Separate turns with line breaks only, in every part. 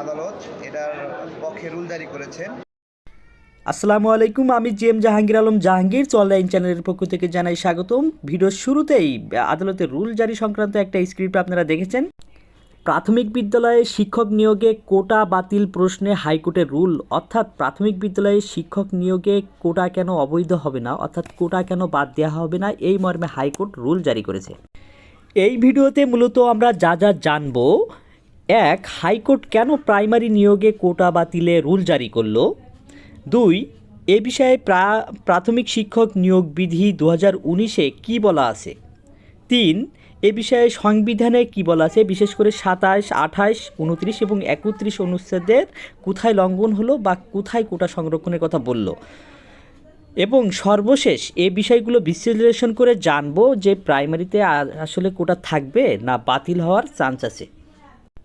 আদালত এটার পক্ষে করেছেন
আসসালামু আলাইকুম, আমি G M Jahangir Alam Jahangir online চ্যানেলের পক্ষ থেকে জানাই স্বাগতম। ভিডিওর শুরুতেই আদালতের রুল জারি সংক্রান্ত একটা স্ক্রিপ্ট আপনারা দেখেছেন। প্রাথমিক বিদ্যালয়ে শিক্ষক নিয়োগে কোটা বাতিল প্রশ্নে হাইকোর্টের রুল। অর্থাৎ প্রাথমিক বিদ্যালয়ে শিক্ষক নিয়োগে কোটা কেন অবৈধ হবে না? অর্থাৎ কোটা কেন বাদ দেওয়া হবে না? এই মর্মে হাইকোর্ট রুল জারি করেছে। এই ভিডিওতে মূলত আমরা যা যা জানব এক, হাইকোর্ট কেন প্রাইমারি নিয়োগে কোটা বাতিলে রুল জারি করল? দুই, এ বিষয়ে প্রা- প্রাথমিক শিক্ষক নিয়োগ বিধি দু হাজার উনিশে কী বলা আছে? তিন, এ বিষয়ে সংবিধানে কি বলা আছে? বিশেষ করে সাতাশ, আঠাশ, উনত্রিশ এবং একত্রিশ অনুচ্ছেদের কোথায় লঙ্ঘন হলো বা কোথায় কোটা সংরক্ষণের কথা বলল? এবং সর্বশেষ, এ বিষয়গুলো বিশ্লেষণ করে জানব যে প্রাইমারিতে আসলে কোটা থাকবে না বাতিল হওয়ার চান্স আছে।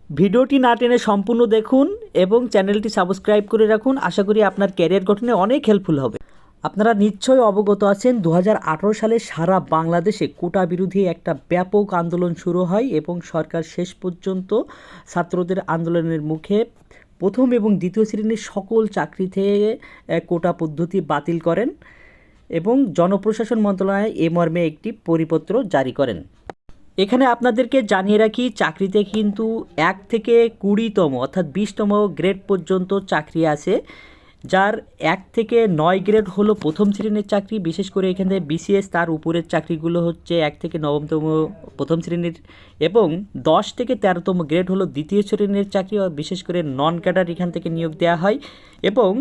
ভিডিওটি না টেনে সম্পূর্ণ দেখুন এবং চ্যানেলটি সাবস্ক্রাইব করে রাখুন। আশা করি আপনার ক্যারিয়ার গঠনে অনেক হেল্পফুল হবে। আপনারা নিশ্চয়ই অবগত আছেন দু হাজার আঠেরো সালে সারা বাংলাদেশে কোটা বিরোধী একটা ব্যাপক আন্দোলন শুরু হয় এবং সরকার শেষ পর্যন্ত ছাত্রদের আন্দোলনের মুখে প্রথম এবং দ্বিতীয় শ্রেণির সকল চাকরি থেকে কোটা পদ্ধতি বাতিল করেন এবং জনপ্রশাসন মন্ত্রণালয় এ মর্মে একটি পরিপত্র জারি করেন। এখানে আপনাদেরকে জানিয়ে রাখি, চাকরিতে কিন্তু এক থেকে কুড়িতম অর্থাৎ বিশতম গ্রেড পর্যন্ত চাকরি আছে। যার এক থেকে নয় গ্রেড হলো প্রথম শ্রেণির চাকরি, বিশেষ করে এখানে বিসিএস তার উপরের চাকরিগুলো হচ্ছে এক থেকে নবমতম প্রথম শ্রেণির এবং দশ থেকে তেরোতম গ্রেড হলো দ্বিতীয় শ্রেণির চাকরি বিশেষ করে নন ক্যাডার এখান থেকে নিয়োগ দেওয়া হয় এবং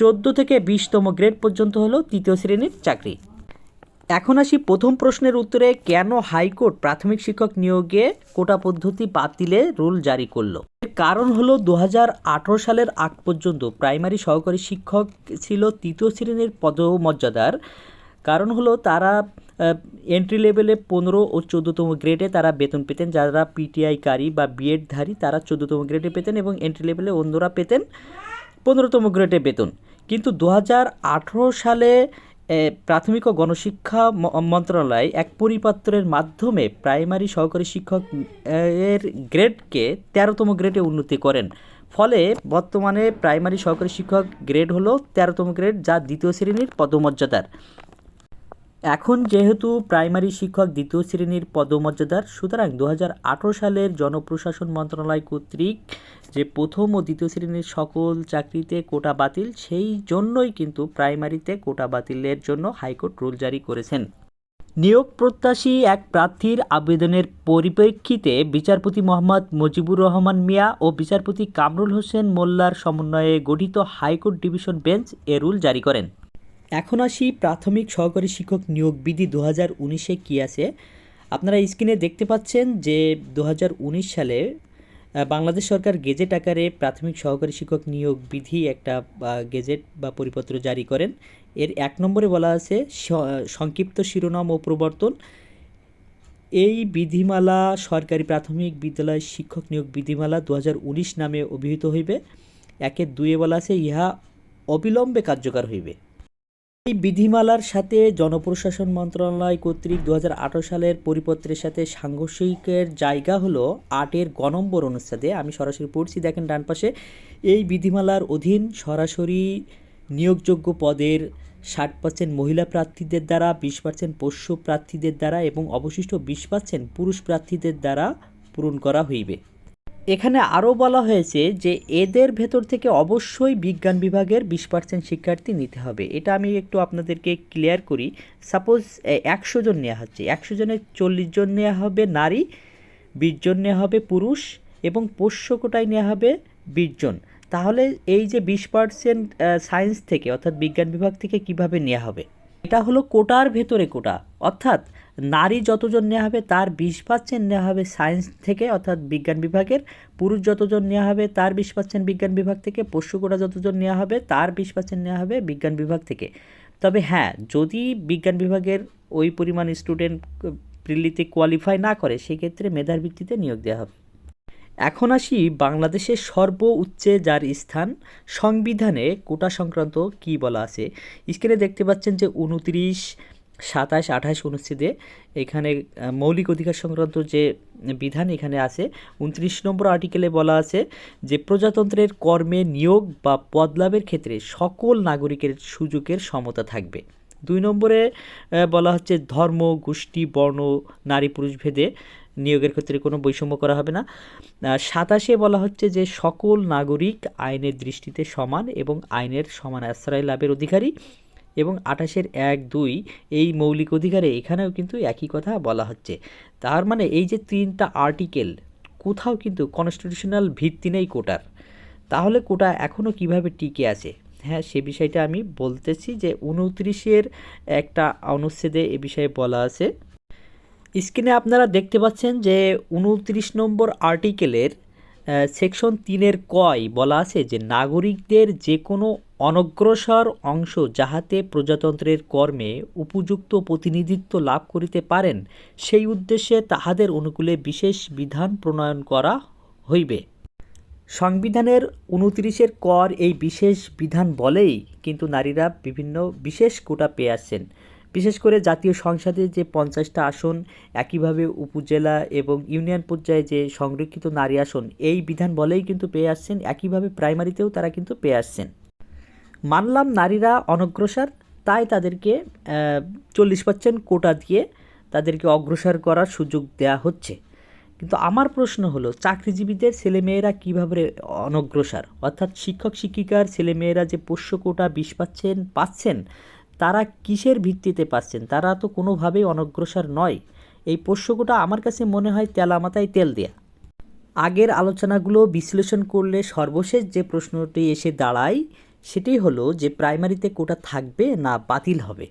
চোদ্দ থেকে বিশতম গ্রেড পর্যন্ত হলো তৃতীয় শ্রেণির চাকরি। এখন আসি প্রথম প্রশ্নের উত্তরে, কেন হাইকোর্ট প্রাথমিক শিক্ষক নিয়োগে কোটা পদ্ধতি বাতিলে রুল জারি করল? কারণ হলো দু হাজার আঠেরো সালের আগ পর্যন্ত প্রাইমারি সহকারী শিক্ষক ছিল তৃতীয় শ্রেণির পদমর্যাদার। কারণ হলো তারা এন্ট্রি লেভেলে পনেরো ও চোদ্দোতম গ্রেডে তারা বেতন পেতেন। যারা পিটিআই কারি বা বিএডধারী তারা চোদ্দোতম গ্রেডে পেতেন এবং এন্ট্রি লেভেলে অন্যরা পেতেন পনেরোতম গ্রেডে বেতন। কিন্তু দু হাজার আঠেরো সালে প্রাথমিক ও গণশিক্ষা মন্ত্রণালয় এক পরিপত্রের মাধ্যমে প্রাইমারি সহকারী শিক্ষক এর গ্রেডকে তেরোতম গ্রেডে উন্নতি করেন। ফলে বর্তমানে প্রাইমারি সহকারী শিক্ষক গ্রেড হলো তেরোতম গ্রেড, যা দ্বিতীয় শ্রেণির পদমর্যাদার। এখন যেহেতু প্রাইমারি শিক্ষক দ্বিতীয় শ্রেণির পদমর্যাদার, সুতরাং দু হাজার আঠেরো সালের জনপ্রশাসন মন্ত্রণালয় কর্তৃক যে প্রথম ও দ্বিতীয় শ্রেণির সকল চাকরিতে কোটা বাতিল, সেই জন্যই কিন্তু প্রাইমারিতে কোটা বাতিলের জন্য হাইকোর্ট রুল জারি করেছেন। নিয়োগ প্রত্যাশী এক প্রার্থীর আবেদনের পরিপ্রেক্ষিতে বিচারপতি মোহাম্মদ মুজিবুর রহমান মিয়া ও বিচারপতি কামরুল হোসেন মোল্লার সমন্বয়ে গঠিত হাইকোর্ট ডিভিশন বেঞ্চ এ রুল জারি করেন। এখন আসি প্রাথমিক সহকারী শিক্ষক নিয়োগ বিধি দু হাজার উনিশে কী আছে? আপনারা স্ক্রিনে দেখতে পাচ্ছেন যে দু হাজার উনিশ সালে বাংলাদেশ সরকার গেজেট আকারে প্রাথমিক সহকারী শিক্ষক নিয়োগ বিধি একটা গেজেট বা পরিপত্র জারি করেন। এর এক নম্বরে বলা আছে সংক্ষিপ্ত শিরোনাম ও প্রবর্তন। এই বিধিমালা সরকারি প্রাথমিক বিদ্যালয় শিক্ষক নিয়োগ বিধিমালা দু হাজার উনিশ নামে অভিহিত হইবে। একে দুয়ে বলা আছে, ইহা অবিলম্বে কার্যকর হইবে। এই বিধিমালার সাথে জনপ্রশাসন মন্ত্রণালয় কর্তৃক দু হাজার আঠেরো সালের পরিপত্রের সাথে সাংঘর্ষিকের জায়গা হলো আটের গ নম্বর অনুচ্ছেদে। আমি সরাসরি পড়ছি, দেখেন ডান পাশে। এই বিধিমালার অধীন সরাসরি নিয়োগযোগ্য পদের ষাট পার্সেন্ট মহিলা প্রার্থীদের দ্বারা, বিশ পার্সেন্ট পোষ্য প্রার্থীদের দ্বারা এবং অবশিষ্ট বিশ পার্সেন্ট পুরুষ প্রার্থীদের দ্বারা পূরণ করা হইবে। এখানে আরও বলা হয়েছে যে এদের ভেতর থেকে অবশ্যই বিজ্ঞান বিভাগের বিশ পার্সেন্ট শিক্ষার্থী নিতে হবে। এটা আমি একটু আপনাদেরকে ক্লিয়ার করি। সাপোজ একশো জন নেওয়া হচ্ছে। একশো জনের চল্লিশ জন নেওয়া হবে নারী, বিশ জন নেওয়া হবে পুরুষ এবং পোষ্য কোটায় নেওয়া হবে বিশ জন। তাহলে এই যে বিশ পার্সেন্ট সায়েন্স থেকে অর্থাৎ বিজ্ঞান বিভাগ থেকে কীভাবে নেওয়া হবে? এটা হলো কোটার ভেতরে কোটা। অর্থাৎ নারী যতজন নেওয়া হবে, তার বিশ পার্সেন্ট নেওয়া হবে সায়েন্স থেকে, অর্থাৎ বিজ্ঞান বিভাগের। পুরুষ যতজন নেওয়া হবে, তার বিশ পার্সেন্ট বিজ্ঞান বিভাগ থেকে। পোষ্য কোটা যতজন নেওয়া হবে, তার বিশ পার্সেন্ট নেওয়া হবে বিজ্ঞান বিভাগ থেকে। তবে হ্যাঁ যদি বিজ্ঞান বিভাগের ওই পরিমাণ স্টুডেন্ট প্রিলিতে কোয়ালিফাই না করে, সেক্ষেত্রে মেধার ভিত্তিতে নিয়োগ দেওয়া হবে। এখন আসি বাংলাদেশের সর্ব উচ্চে যার স্থান। সংবিধানে কোটা সংক্রান্ত কি বলা আছে? স্ক্রিনে দেখতে পাচ্ছেন যে উনত্রিশ সাতাশ, আঠাশ অনুচ্ছেদে এখানে মৌলিক অধিকার সংক্রান্ত যে বিধান এখানে আছে, উনত্রিশ নম্বর আর্টিকেলে বলা আছে যে প্রজাতন্ত্রের কর্মে নিয়োগ বা পদ লাভের ক্ষেত্রে সকল নাগরিকের সুযোগের সমতা থাকবে। দুই নম্বরে বলা হচ্ছে ধর্ম, গোষ্ঠী, বর্ণ, নারী, পুরুষ ভেদে নিয়োগের ক্ষেত্রে কোনো বৈষম্য করা হবে না। সাতাশে বলা হচ্ছে যে সকল নাগরিক আইনের দৃষ্টিতে সমান এবং আইনের সমান আশ্রয় লাভের অধিকারী। এবং আঠাশের এক দুই এই মৌলিক অধিকারে এখানেও কিন্তু একই কথা বলা হচ্ছে। তার মানে এই যে তিনটা আর্টিকেল কোথাও কিন্তু কনস্টিটিউশনাল ভিত্তি নেই কোটার। তাহলে কোটা এখনও কীভাবে টিকে আছে? হ্যাঁ সে বিষয়টা আমি বলতেছি যে উনত্রিশের একটা অনুচ্ছেদে এ বিষয়ে বলা আছে। স্ক্রিনে আপনারা দেখতে পাচ্ছেন যে উনত্রিশ নম্বর আর্টিকেলের সেকশন তিনের কয় বলা আছে যে নাগরিকদের যে কোনো অনগ্রসর অংশ যাহাতে প্রজাতন্ত্রের কর্মে উপযুক্ত প্রতিনিধিত্ব লাভ করিতে পারেন, সেই উদ্দেশ্যে তাহাদের অনুকূলে বিশেষ বিধান প্রণয়ন করা হইবে। সংবিধানের উনত্রিশের কর এই বিশেষ বিধান বলেই কিন্তু নারীরা বিভিন্ন বিশেষ কোটা পেয়ে আসছেন। বিশেষ করে জাতীয় সংসদে যে পঞ্চাশটা আসন, একইভাবে উপজেলা এবং ইউনিয়ন পর্যায়ে যে সংরক্ষিত নারী আসন, এই বিধান বলেই কিন্তু পেয়ে আসছেন। একইভাবে প্রাইমারিতেও তারা কিন্তু পেয়ে আসছেন। মানলাম নারীরা অনগ্রসর, তাই তাদেরকে চল্লিশ পার্সেন্ট কোটা দিয়ে তাদেরকে অগ্রসর করার সুযোগ দেয়া হচ্ছে। কিন্তু আমার প্রশ্ন হলো, চাকরিজীবীদের ছেলেমেয়েরা কীভাবে অনগ্রসর? অর্থাৎ শিক্ষক, শিক্ষিকার ছেলেমেয়েরা যে পোষ্য কোটা বিষ পাচ্ছেন পাচ্ছেন, তারা কিসের ভিত্তিতে পাচ্ছেন? তারা তো কোনোভাবেই অনগ্রসর নয়। এই পোষ্য কোটা আমার কাছে মনে হয় তেলা মাথায় তেল দেয়া। আগের আলোচনাগুলো বিশ্লেষণ করলে সর্বশেষ যে প্রশ্নটি এসে দাঁড়ায় সেটি হলো যে প্রাইমারিতে কোটা থাকবে না বাতিল হবে।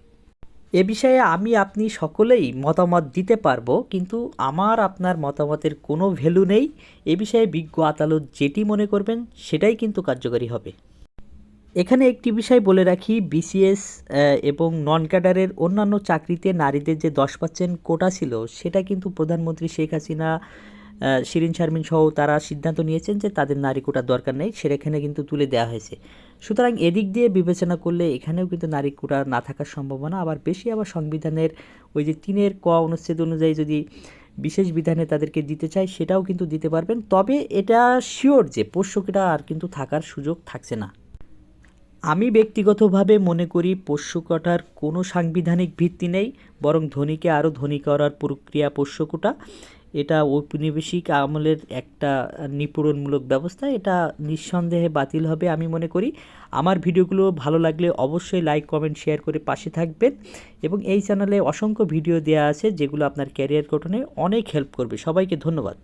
এ বিষয়ে আমি, আপনি সকলেই মতামত দিতে পারব, কিন্তু আমার, আপনার মতামতের কোনো ভ্যালু নেই। এ বিষয়ে বিজ্ঞ আদালত যেটি মনে করবেন, সেটাই কিন্তু কার্যকরী হবে। এখানে একটি বিষয় বলে রাখি বিসিএস এবং নন ক্যাডারের অন্যান্য চাকরিতে নারীদের যে দশ পার্সেন্ট কোটা ছিল, সেটা কিন্তু প্রধানমন্ত্রী শেখ হাসিনা শিরিন, শারমিন সহ তারা সিদ্ধান্ত নিয়েছেন যে তাদের নারী কোটার দরকার নেই, সেখানে কিন্তু তুলে দেওয়া হয়েছে। সুতরাং এদিক দিয়ে বিবেচনা করলে এখানেও কিন্তু নারী কোটা না থাকার সম্ভাবনা, আবার বেশি আবার সংবিধানের ওই যে তিনের ক অনুচ্ছেদ অনুযায়ী যদি বিশেষ বিধানে তাদেরকে দিতে চায়, সেটাও কিন্তু দিতে পারবেন। তবে এটা শিওর যে পোষ্যকেটা আর কিন্তু থাকার সুযোগ থাকছে না। আমি ব্যক্তিগতভাবে মনে করি পোষ্য কোটার কোনো সাংবিধানিক ভিত্তি নেই, বরং ধনীকে আরও ধনী করার প্রক্রিয়া পোষ্য পোষ্যকোটা এটা ঔপনিবেশিক আমলের একটা নিপূরণমূলক ব্যবস্থা, এটা নিঃসন্দেহে বাতিল হবে আমি মনে করি। আমার ভিডিওগুলো ভালো লাগলে অবশ্যই লাইক কমেন্ট শেয়ার করে পাশে থাকবেন এবং এই চ্যানেলে অসংখ্য ভিডিও দেওয়া আছে যেগুলো আপনার ক্যারিয়ার গঠনে অনেক হেল্প করবে। সবাইকে ধন্যবাদ।